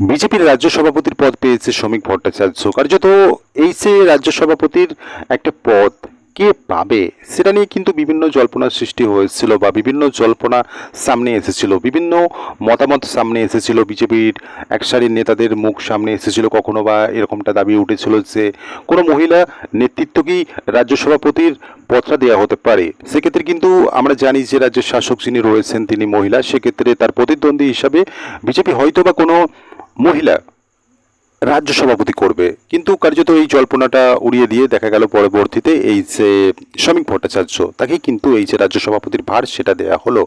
বিজেপির রাজ্য সভাপতির পদ পেয়েছে শ্রমিক ভট্টাচার্য। কার্যত এই যে রাজ্য সভাপতির একটা পদ। কে পাবে? সেটা নিয়ে কিন্তু বিভিন্ন জল্পনার সৃষ্টি হয়েছিল বা বিভিন্ন জল্পনা সামনে এসেছিল। বিভিন্ন মতামত সামনে এসেছিল। বিজেপির এক সারির নেতাদের মুখ সামনে এসেছিল। কখনো বা এরকমটা দাবি উঠেছিল যে কোনো মহিলা নেতৃত্বকেই রাজ্য সভাপতির পদটা দেওয়া হতে পারে। সেক্ষেত্রে কিন্তু আমরা জানি যে রাজ্যের শাসক যিনি রয়েছেন তিনি মহিলা। সেক্ষেত্রে তার প্রতিদ্বন্দ্বী হিসাবে বিজেপি হয়তো বা কোনো মহিলা রাজ্য সভাপতি করবে। কিন্তু কার্যত এই জল্পনাটা উড়িয়ে দিয়ে দেখা গেল পরবর্তীতে এই যে শ্রমিক ভট্টাচার্য, তাকে কিন্তু এই যে রাজ্য সভাপতির ভার সেটা দেয়া হলো।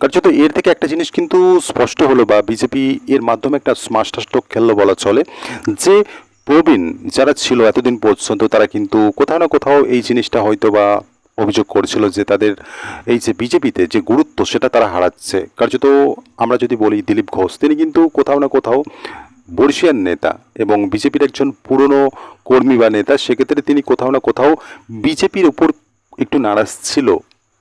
কার্যত এর থেকে একটা জিনিস কিন্তু স্পষ্ট হলো বা বিজেপি এর মাধ্যমে একটা স্মার্টস্টক খেললো বলা চলে যে প্রবীণ যারা ছিল এতদিন পর্যন্ত তারা কিন্তু কোথাও না কোথাও এই জিনিসটা হয়তো বা অভিযোগ করেছিল যে তাদের এই যে বিজেপিতে যে গুরুত্ব সেটা তারা হারাচ্ছে। কার্যত আমরা যদি বলি দিলীপ ঘোষ, তিনি কিন্তু কোথাও না কোথাও বর্ষিয়ান নেতা এবং বিজেপির একজন পুরনো কর্মী বা নেতা, সেক্ষেত্রে তিনি কোথাও না কোথাও বিজেপির উপর একটু নারাজ ছিল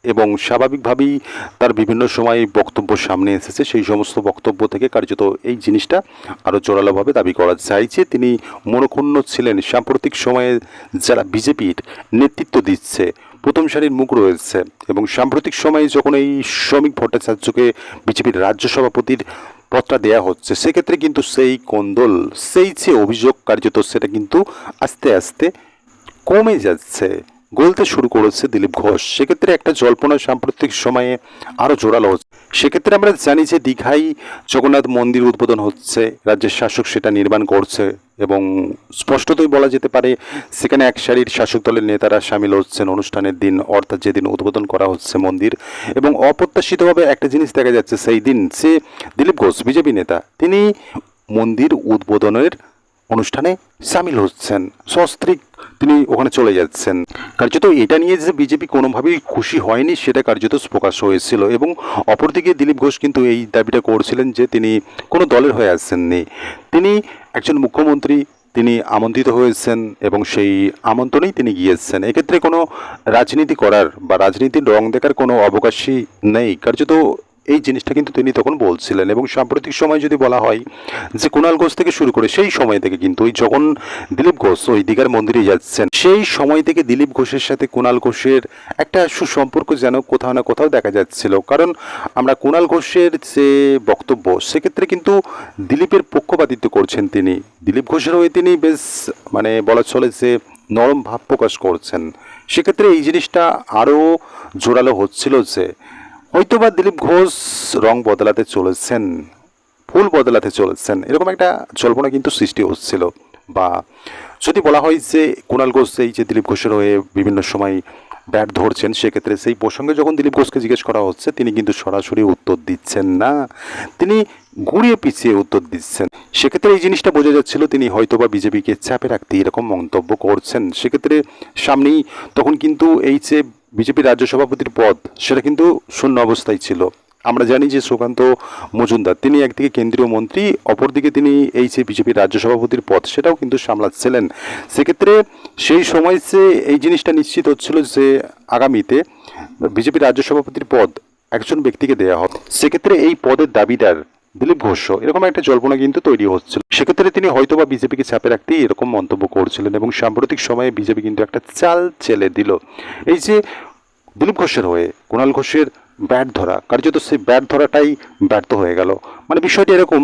এবং স্বাভাবিকভাবেই তার বিভিন্ন সময় বক্তব্য সামনে এসেছে। সেই সমস্ত বক্তব্য থেকে কার্যত এই জিনিসটা আরও জোরালোভাবে দাবি করা যায় যে তিনি মনক্ষুণ্ণ ছিলেন। সাম্প্রতিক সময়ে যারা বিজেপির নেতৃত্ব দিচ্ছে প্রথম সারির মুখ রয়েছে এবং সাম্প্রতিক সময়ে যখন এই শ্রমিক ভট্টাচার্যকে বিজেপির রাজ্য সভাপতির পথটা দেয়া হচ্ছে, সেক্ষেত্রে কিন্তু সেই কোন্দল, সেই যে অভিযোগ কার্যত সেটা কিন্তু আস্তে আস্তে কমে যাচ্ছে। গলতে শুরু করেছে দিলীপ ঘোষ। সেক্ষেত্রে একটা জল্পনা সাম্প্রতিক সময়ে আরও জোরালো হচ্ছে। সেক্ষেত্রে আমরা জানি যে দীঘায় জগন্নাথ মন্দির উদ্বোধন হচ্ছে, রাজ্যের শাসক সেটা নির্মাণ করছে এবং স্পষ্টতই বলা যেতে পারে সেখানে এক সারির শাসক দলের নেতারা সামিল হচ্ছেন অনুষ্ঠানের দিন, অর্থাৎ যেদিন উদ্বোধন করা হচ্ছে মন্দির এবং অপ্রত্যাশিতভাবে একটা জিনিস দেখা যাচ্ছে সেই দিন সে দিলীপ ঘোষ, বিজেপি নেতা, তিনি মন্দির উদ্বোধনের অনুষ্ঠানে সামিল হচ্ছেন। সস্ত্রীক তিনি ওখানে চলে যাচ্ছেন। কার্যত এটা নিয়ে যে বিজেপি কোনোভাবেই খুশি হয়নি, সেটা কার্যত প্রকাশ হয়েছিল এবং অপরদিকে দিলীপ ঘোষ কিন্তু এই দাবিটা করছিলেন যে তিনি কোনো দলের হয়ে আসছেননি। তিনি একজন মুখ্যমন্ত্রী, তিনি আমন্ত্রিত হয়েছেন এবং সেই আমন্ত্রণেই তিনি গিয়েছেন। এক্ষেত্রে কোনো রাজনীতি করার বা রাজনীতির রং দেখার কোনো অবকাশই নেই। কার্যত এই জিনিসটা কিন্তু তিনি তখন বলছিলেন এবং সাম্প্রতিক সময় যদি বলা হয় যে কুণাল ঘোষ থেকে শুরু করে সেই সময় থেকে কিন্তু ওই যখন দিলীপ ঘোষ ওই দীঘার মন্দিরে যাচ্ছেন। সেই সময় থেকে দিলীপ ঘোষের সাথে কুণাল ঘোষের একটা সুসম্পর্ক যেন কোথাও না কোথাও দেখা যাচ্ছিল। কারণ আমরা কুণাল ঘোষের যে বক্তব্য, সেক্ষেত্রে কিন্তু দিলীপের পক্ষপাতিত্ব করছেন তিনি। দিলীপ ঘোষের হয়ে তিনি বেশ মানে বলা চলে যে নরম ভাব প্রকাশ করছেন। সেক্ষেত্রে এই জিনিসটা আরও জোরালো হচ্ছিল যে হয়তোবা দিলীপ ঘোষ রং বদলাতে চলেছেন, ফুল বদলাতে চলেছেন, এরকম একটা জল্পনা কিন্তু সৃষ্টি হচ্ছিল। বা যদি বলা হয় যে কুণাল ঘোষ এই যে দিলীপ ঘোষের হয়ে বিভিন্ন সময় ব্যাট ধরছেন, সেক্ষেত্রে সেই প্রসঙ্গে যখন দিলীপ ঘোষকে জিজ্ঞেস করা হচ্ছে, তিনি কিন্তু সরাসরি উত্তর দিচ্ছেন না। তিনি ঘুরিয়ে পিছিয়ে উত্তর দিচ্ছেন। সেক্ষেত্রে এই জিনিসটা বোঝা যাচ্ছিল, তিনি হয়তোবা বিজেপিকে চাপে রাখতে এরকম মন্তব্য করছেন। সেক্ষেত্রে সামনেই তখন কিন্তু এই যে বিজেপির রাজ্য সভাপতির পদ, সেটা কিন্তু শূন্য অবস্থায় ছিল। আমরা জানি যে সুকান্ত মজুমদার, তিনি একদিকে কেন্দ্রীয় মন্ত্রী, অপরদিকে তিনি এই যে বিজেপির রাজ্য সভাপতির পদ, সেটাও কিন্তু সামলাচ্ছিলেন। সেক্ষেত্রে সেই সময় সে এই জিনিসটা নিশ্চিত হচ্ছিল যে আগামীতে বিজেপির রাজ্য সভাপতির পদ একজন ব্যক্তিকে দেওয়া হবে। সেক্ষেত্রে এই পদের দাবিদার দিলীপ ঘোষ, এরকম একটা জল্পনা কিন্তু তৈরি হচ্ছিল। সেক্ষেত্রে তিনি হয়তোবা বিজেপিকে চাপে রাখতেই এরকম মন্তব্য করছিলেন এবং সাম্প্রতিক সময়ে বিজেপি কিন্তু একটা চাল চেলে দিল। এই যে দিলীপ ঘোষের হয়ে কুণাল ঘোষের ব্যাট ধরা, কার্যত সেই ব্যাট ধরাটাই ব্যর্থ হয়ে গেল। মানে বিষয়টি এরকম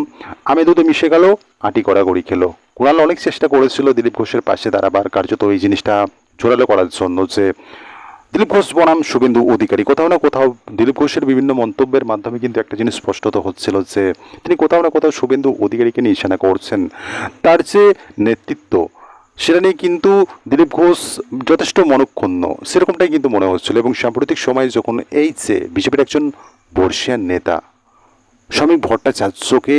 আমে দুধে মিশে গেল, আটি গড়ি খেলো। কুণাল অনেক চেষ্টা করেছিল দিলীপ ঘোষের পাশে দাঁড়াবার, কার্যত এই জিনিসটা জোরালো করার জন্য যে দিলীপ ঘোষ বনাম, শুভেন্দু অধিকারী। কোথাও না কোথাও দিলীপ ঘোষের বিভিন্ন মন্তব্যের মাধ্যমে কিন্তু একটা জিনিস স্পষ্টত হচ্ছিল যে তিনি কোথাও না কোথাও শুভেন্দু অধিকারীকে নিশানা করছেন। তার যে নেতৃত্ব, সেটা নিয়ে কিন্তু দিলীপ ঘোষ যথেষ্ট মনক্ষুণ্ণ। সেরকমটাই কিন্তু মনে হচ্ছিল এবং সাম্প্রতিক সময়ে যখন এই যে বিজেপির একজন বর্ষিয়ান নেতা শ্রমিক ভট্টাচার্যকে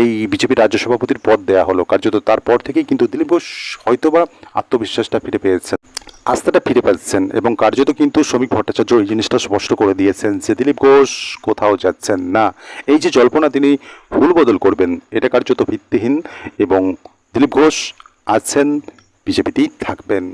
এই বিজেপির রাজ্য সভাপতির পদ দেওয়া হলো, কার্যত তারপর থেকেই কিন্তু দিলীপ ঘোষ হয়তোবা আত্মবিশ্বাসটা ফিরে পেয়েছেন। আস্থাটা ফিরে পাচ্ছেন এবং কার্যত কিন্তু শ্রমিক ভট্টাচার্য এই জিনিসটা স্পষ্ট করে দিয়েছেন যে দিলীপ ঘোষ কোথাও যাচ্ছেন না। এই যে জল্পনা তিনি ভুল বদল করবেন, এটা কার্যত ভিত্তিহীন এবং দিলীপ ঘোষ আছেন, বিজেপিতেই থাকবেন।